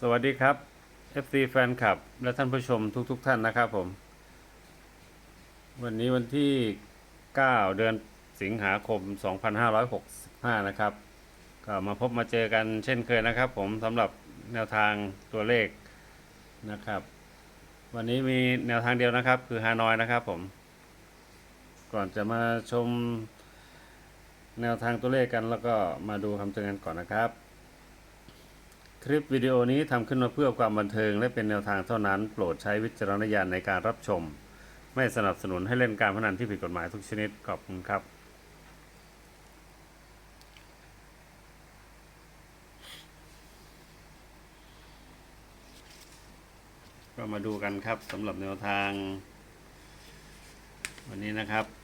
สวัสดีครับ FC แฟนคลับ และท่านผู้ชมทุกๆทท่านนะครับผม วันนี้วันที่ 9 เดือนสิงหาคม 2565 นะครับ ก็มาพบมาเจอกันเช่นเคยนะครับผมสำหรับแนวทางตัวเลขนะครับ วันนี้มีแนวทางเดียวนะครับ คือฮานอยนะครับผม ก่อนจะมาชมแนวทางตัวเลขกันแล้วก็มาดูคำเตือนกันก่อนนะครับ คลิปวิดีโอนี้ทำขึ้นมาเพื่อความบันเทิงและเป็นแนวทางเท่านั้น โปรดใช้วิจารณญาณในการรับชม ไม่สนับสนุนให้เล่นการพนันที่ผิดกฎหมายทุกชนิด ขอบคุณครับ ก็มาดูกันครับสำหรับแนวทาง วันนี้นะครับ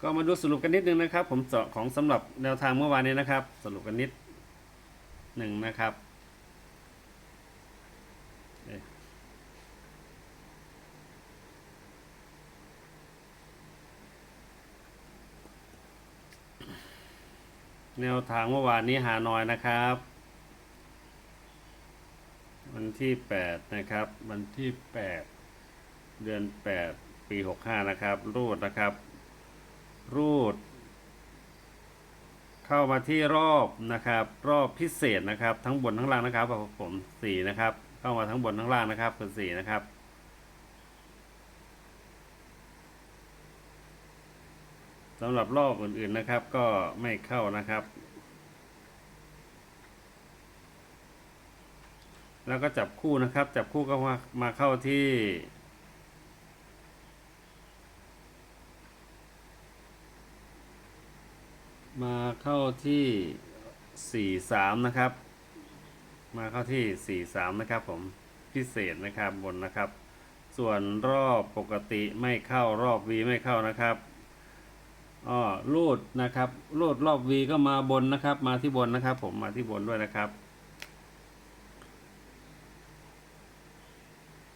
ก็มาดูสรุปกันนิดนึงนะครับ ผมเจาะของสำหรับแนวทางเมื่อวานนี้นะครับ สรุปกันนิดหนึ่งนะครับแนวทางเมื่อวานนี้หาหน้อยนะครับ วันที่แปดนะครับ วันที่แปดเดือนแปดปีหกห้านะครับ รูดนะครับ รูด เข้ามาที่รอบนะครับ รอบพิเศษนะครับ ทั้งบนทั้งล่างนะครับผมสี่นะครับ เข้ามาทั้งบนทั้งล่างนะครับคือสี่นะครับสำหรับรอบอื่นๆนะครับ ก็ไม่เข้านะครับ แล้วก็จับคู่นะครับ จับคู่ก็มามาเข้าที่ มาเข้าที่สี่สามนะครับ มาเข้าที่สี่สามนะครับผมพิเศษนะครับบนนะครับ ส่วนรอบปกติไม่เข้ารอบ V ไม่เข้านะครับอ้อรูดนะครับรูดรอบ V ก็มาบนนะครับ มาที่บนนะครับ ผมมาที่บนด้วยนะครับ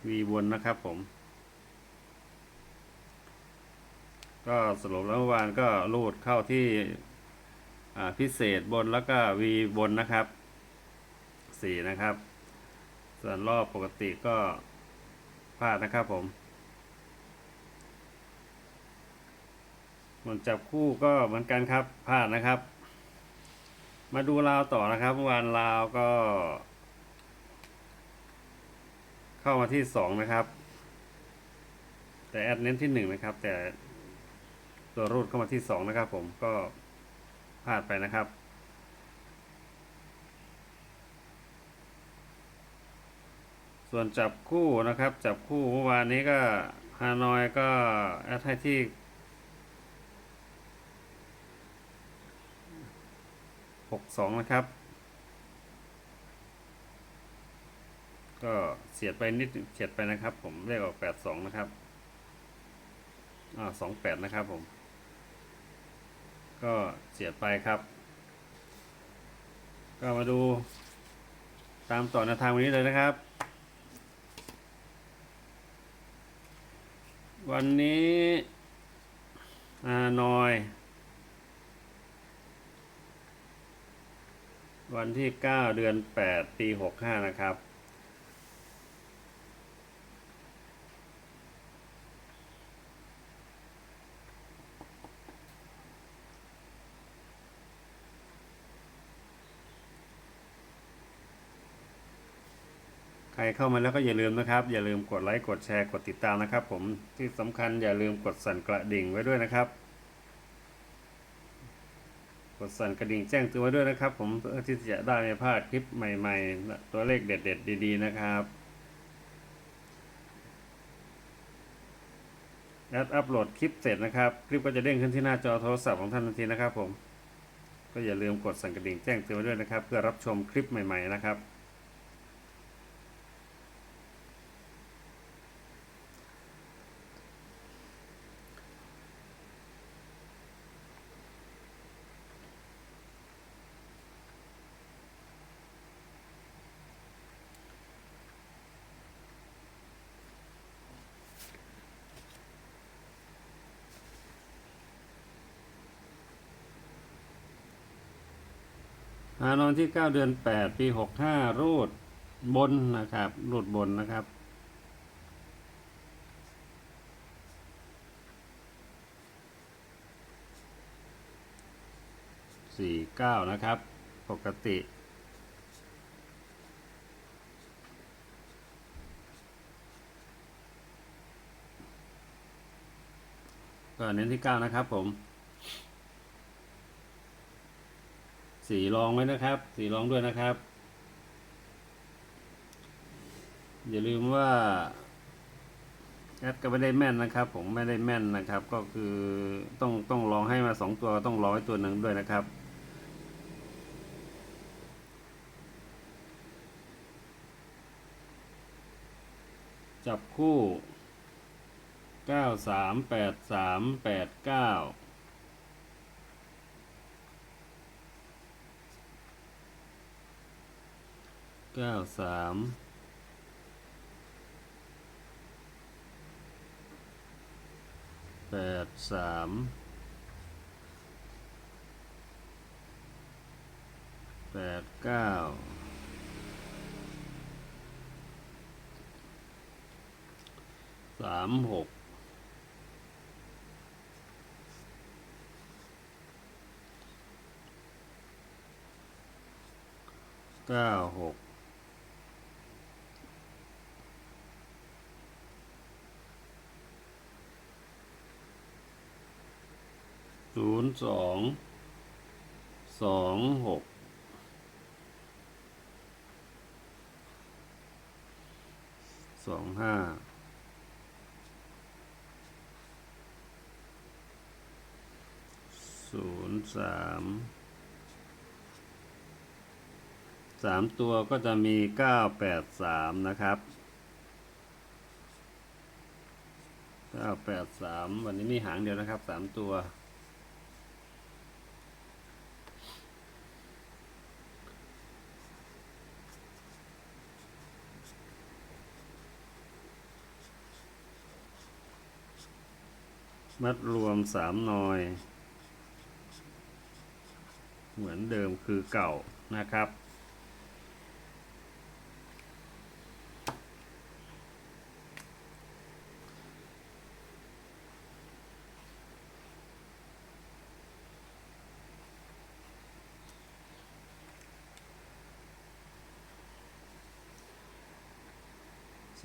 V บนนะครับผม ก็สรุปแล้วเมื่อวานก็รูดเข้าที่ พิเศษบนแล้วก็ V บนนะครับสี่นะครับ ส่วนรอบปกติก็พลาดนะครับผมส่วนจับคู่ก็เหมือนกันครับพลาดนะครับ มาดูลาวต่อนะครับเมื่อวานลาวก็ เข้ามาที่สองนะครับ แต่แอดเน้นที่หนึ่งนะครับ แต่ตัวรูดเข้ามาที่สองนะครับผมก็ พลาดไปนะครับ ส่วนจับคู่นะครับ จับคู่เมื่อวานนี้ก็ฮานอยก็แอดให้ที่หกสองนะครับ ก็เสียดไปนิดเฉียดไปนะครับ ผมเลขออกแปดสองนะครับอ่าสองแปดนะครับผม ก็เสียไปครับ ก็มาดู ตามต่อแนวทางวันนี้เลยนะครับ วันนี้อานอย วันที่ 9 เดือน 8 ปี 65 นะครับ รเข้ามาแล้วก็อย่าลืมนะครับ อย่าลืมกดไลค์กดแชร์กดติดตามนะครับ ผมที่สำคัญอย่าลืมกดสั่นกระดิ่งไว้ด้วยนะครับ กดสั่นกระดิ่งแจ้งเตือนไว้ด้วยนะครับ ผมเพื่อที่จะได้ไม่พลาดคลิปใหม่ ๆ ตัวเลขเด็ด ๆ ดี ๆ นะครับแอดอัปโหลดคลิปเสร็จนะครับ คลิปก็จะเด้งขึ้นที่หน้าจอโทรศัพท์ของท่านทันทีนะครับ ผม ก็อย่าลืมกดสั่นกระดิ่งแจ้งเตือนไว้ด้วยนะครับ เพื่อรับชมคลิปใหม่ ๆ นะครับ ฮานอยที่เก้าเดือนแปดปีหกห้ารูดบนนะครับ รูดบนนะครับสี่เก้านะครับ ปกติก็เน้นที่เก้านะครับผม สีรองไว้นะครับ สีรองด้วยนะครับ อย่าลืมว่าแอดก็ไม่ได้แม่นนะครับ ผมไม่ได้แม่นนะครับ ก็คือต้องต้องลองให้มาสองตัวต้องรอให้ตัวหนึ่งด้วยนะครับจับคู่เก้าสามแปดสามแปดเก้า เก้าเก้าสามแปดสามแปดเก้าสามหกเก้าหก ศูนย์สองสองหกสองห้าศูนย์สามสามตัวก็จะมีเก้าแปดสามนะครับเก้าแปดสามวันนี้มีหางเดียวนะครับสามตัว มัดรวมสามหนอย เหมือนเดิมคือเก่านะครับ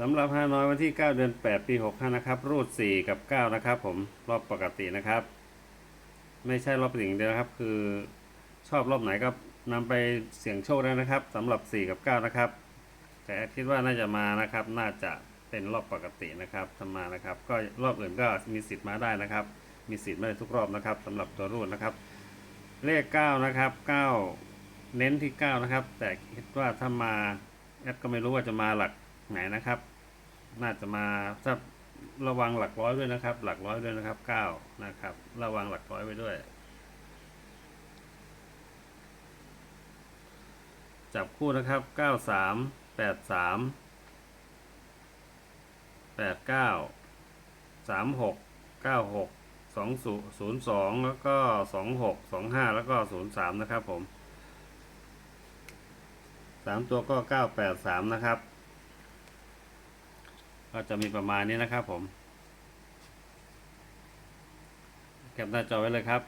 สำหรับฮานอยวันที่ 9 เดือน 8 ปี 65 นะครับ รูด 4 กับ 9 นะครับผมรอบปกตินะครับ ไม่ใช่รอบสิ่งเดียวครับ คือชอบรอบไหนก็นำไปเสี่ยงโชคได้นะครับสำหรับ 4 กับ 9 นะครับ แต่คิดว่าน่าจะมานะครับ น่าจะเป็นรอบปกตินะครับถ้ามานะครับ ก็รอบอื่นก็มีสิทธิ์มาได้นะครับ มีสิทธิ์ม่ได้ทุกรอบนะครับสำหรับตัวรูดนะครับ เลข 9 นะครับ 9 เน้นที่ 9 นะครับ แต่คิดว่าถ้ามาแอดก็ไม่รู้ว่าจะมาหลัก ไหนนะครับ น่าจะมาถ้าระวังหลักร้อยด้วยนะครับ หลักร้อยด้วยนะครับเก้านะครับ ระวังหลักร้อยไว้ด้วย จับคู่นะครับเก้าสามแปดสามแปดเก้าสามหกเก้าหกสองศูนย์สองแล้วก็สองหกสองห้าแล้วก็ศูนย์สามนะครับผมสามตัวก็เก้าแปดสามนะครับ ก็จะมีประมาณนี้นะครับผมแคปหน้าจอไว้เลยครับ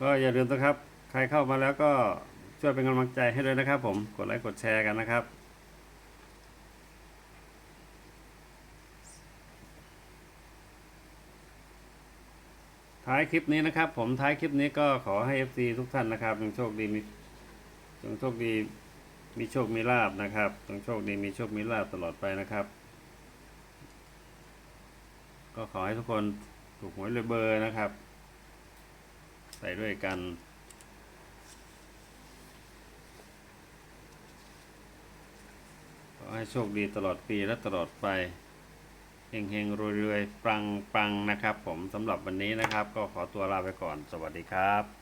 ก็อย่าลืมนะครับ ใครเข้ามาแล้วก็ช่วยเป็นกำลังใจให้ด้วยนะครับ ผมกดไลค์กดแชร์กันนะครับ ท้ายคลิปนี้นะครับ ผมท้ายคลิปนี้ก็ขอให้ FC ทุกท่านนะครับจงโชคดีมีจงโชคดีมีโชคมีลาบนะครับจงโชคดีมีโชคมีลาบตลอดไปนะครับ ก็ขอให้ทุกคนถูกหวยรวยเบอร์นะครับ ใส่ด้วยกัน ขอ ให้โชคดีตลอดปีและตลอดไปเฮงเฮงรวยรวยๆปังปังนะครับ ผมสำหรับวันนี้นะครับ ก็ขอตัวลาไปก่อน สวัสดีครับ